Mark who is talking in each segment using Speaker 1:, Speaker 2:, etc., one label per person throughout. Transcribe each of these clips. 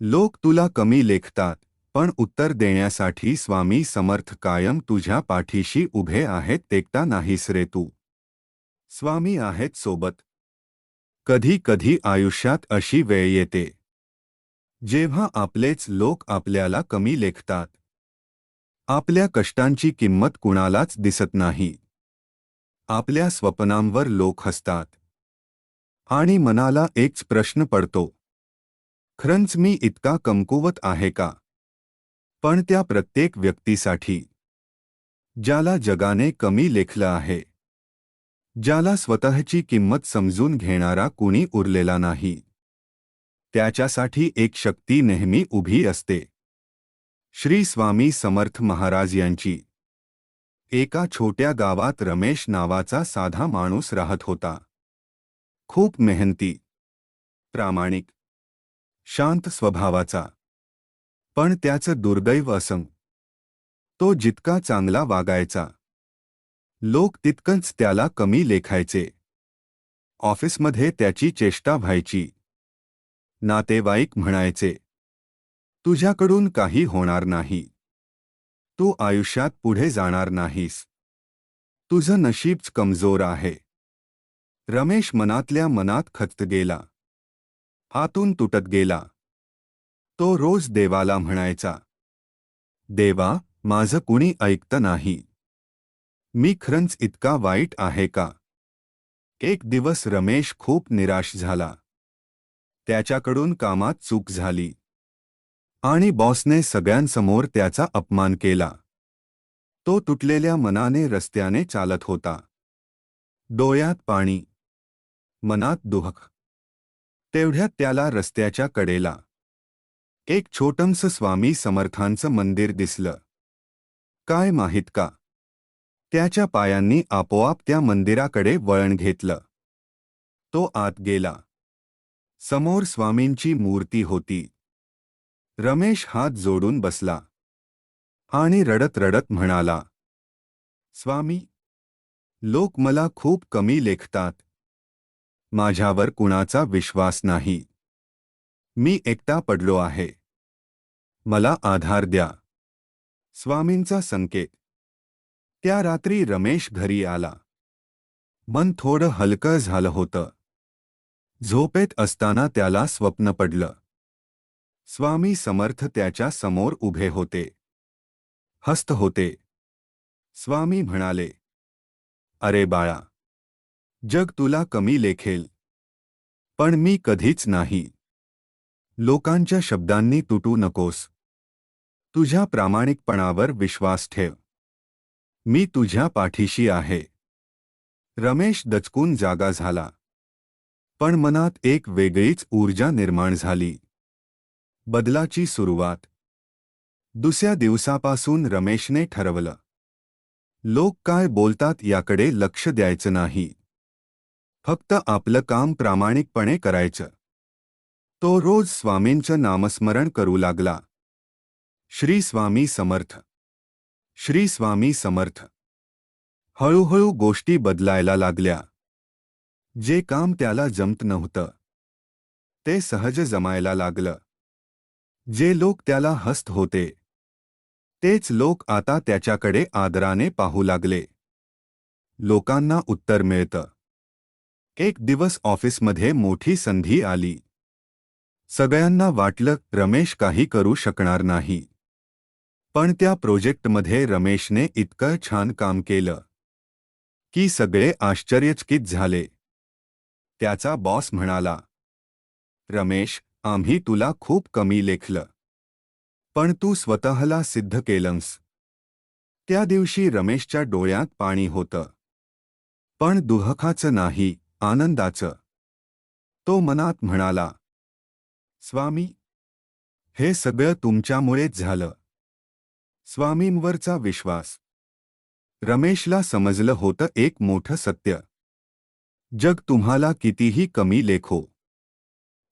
Speaker 1: लोक तुला कमी लेखतात पण उत्तर देण्यासाठी स्वामी समर्थ कायम तुझ्या पाठीशी उभे आहेत तेकता नाहीस रे तू. स्वामी आहेत सोबत. कधी कधी आयुष्यात अशी वेळ येते. जेव्हा आपलेच लोक आपल्याला कमी लेखतात. आपल्या कष्टांची किंमत कुणालाच दिसत नाही. आपल्या स्वप्नांवर लोक हसतात. आणि मनाला एकच प्रश्न पडतो. खरंच मी इतका कमकुवत आहे का? पण त्या प्रत्येक व्यक्तीसाठी. ज्याला जगाने कमी लेखलं आहे. ज्याला स्वतःची किंमत समजून घेणारा कुणी उरलेला नाही. त्याच्यासाठी एक शक्ती नेहमी उभी असते. श्री स्वामी समर्थ महाराज यांची. एका छोट्या गावात रमेश नावाचा साधा माणूस राहत होता. खूप मेहनती. प्रामाणिक. शांत स्वभावाचा. पण त्याचं दुर्दैव असं. तो जितका चांगला वागायचा. लोक तितकंच त्याला कमी लेखायचे. ऑफिसमध्ये त्याची चेष्टा व्हायची. नातेवाईक म्हणायचे तुझ्याकडून काही होणार नाही. तू आयुष्यात पुढे जाणार नाहीस. तुझं नशीबच कमजोर आहे. रमेश मनातल्या मनात खचत गेला. आतून तुटत गेला. तो रोज देवाला म्हणायचा देवा माझं कुणी ऐकतं नाही. मी खरंच इतका वाईट आहे का? एक दिवस रमेश खूप निराश झाला. त्याच्याकडून कामात चूक झाली. आणि बॉसने सगळ्यांसमोर त्याचा अपमान केला. तो तुटलेल्या मनाने रस्त्याने चालत होता. डोळ्यात पाणी. मनात दुहक तेवढ्यात त्याला रस्त्याच्या कडेला एक छोटंस स्वामी समर्थांचं मंदिर दिसलं. काय माहीत का? त्याच्या पायांनी आपोआप त्या मंदिराकडे वळण घेतलं. तो आत गेला. समोर स्वामींची मूर्ती होती. रमेश हात जोडून बसला. आणि रडत रडत म्हणाला स्वामी लोक मला खूप कमी लेखतात. माझ्यावर कुणाचा विश्वास नाही. मी एकटा पडलो आहे. मला आधार द्या. स्वामींचा संकेत. त्या रात्री रमेश घरी आला. मन थोडं हलकं झालं होतं. झोपेत असताना त्याला स्वप्न पडलं. स्वामी समर्थ त्याच्यासमोर उभे होते. हस्त होते. स्वामी म्हणाले अरे बाळा जग तुला कमी लेखेल. पण मी कधीच नाही. लोकांच्या शब्दांनी तुटू नकोस. तुझ्या प्रामाणिकपणावर विश्वास ठेव. मी तुझ्या पाठीशी आहे. रमेश दचकून जागा झाला. पण मनात एक वेगळीच ऊर्जा निर्माण झाली. बदलाची सुरुवात. दुसऱ्या दिवसापासून रमेशने ठरवलं. लोक काय बोलतात याकडे लक्ष द्यायचं नाही. फक्त आपलं काम प्रामाणिकपणे करायचं. तो रोज स्वामींचं नामस्मरण करू लागला. श्री स्वामी समर्थ. श्री स्वामी समर्थ. हळूहळू गोष्टी बदलायला लागल्या. जे काम त्याला जमत नव्हतं. ते सहज जमायला लागलं. जे लोक त्याला हस्त होते. तेच लोक आता त्याच्याकडे आदराने पाहू लागले. लोकांना उत्तर मिळतं. एक दिवस ऑफिसमध्ये मोठी संधी आली. सगळ्यांना वाटलं रमेश काही करू शकणार नाही. पण त्या प्रोजेक्टमध्ये रमेशने इतकं छान काम केलं. की सगळे आश्चर्यचकित झाले. त्याचा बॉस म्हणाला रमेश आम्ही तुला खूप कमी लेखलं. पण तू स्वतःला सिद्ध केलंस. त्या दिवशी रमेशच्या डोळ्यात पाणी होतं. पण दुहखाचं नाही. आनंदाचं. तो मनात म्हणाला स्वामी हे सगळं तुमच्यामुळेच झालं. स्वामींवरचा विश्वास. रमेशला समजलं होतं एक मोठं सत्य. जग तुम्हाला कितीही कमी लेखो.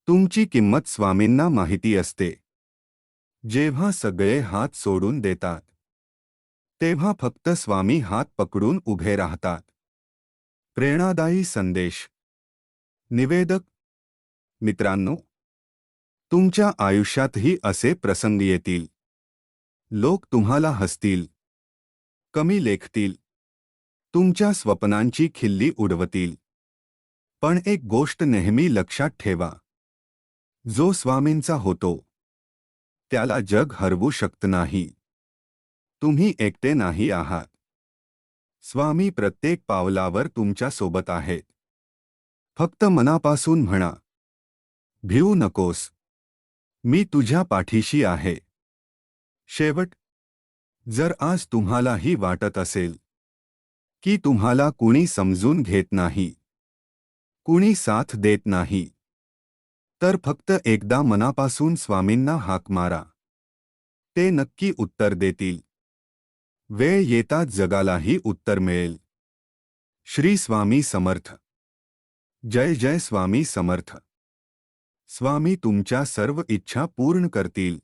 Speaker 1: तुमची किंमत स्वामींना माहिती असते. जेव्हा सगळे हात सोडून देतात तेव्हा फक्त स्वामी हात पकडून उभे राहतात. प्रेरणादायी संदेश. निवेदक. मित्रांनो तुमच्या आयुष्यातही असे प्रसंग येतील. लोक तुम्हाला हसतील. कमी लेखतील. तुमच्या स्वप्नांची खिल्ली उडवतील. पण एक गोष्ट नेहमी लक्षात ठेवा. जो स्वामींचा होतो त्याला जग हरवू शकत नाही. तुम्ही एकटे नाही आहात. स्वामी प्रत्येक पावलावर तुमच्यासोबत आहेत. फक्त मनापासून म्हणा. भिवू नकोस. मी तुझ्या पाठीशी आहे. शेवट जर आज तुम्हालाही वाटत असेल की तुम्हाला कुणी समजून घेत नाही कुणी साथ देत नाही तर फक्त एकदा मनापासून स्वामींना हाक मारा. ते नक्की उत्तर देतील. वेळ येताच जगालाही उत्तर मिळेल. श्री स्वामी समर्थ. जय जय स्वामी समर्थ. स्वामी तुमच्या सर्व इच्छा पूर्ण करतील.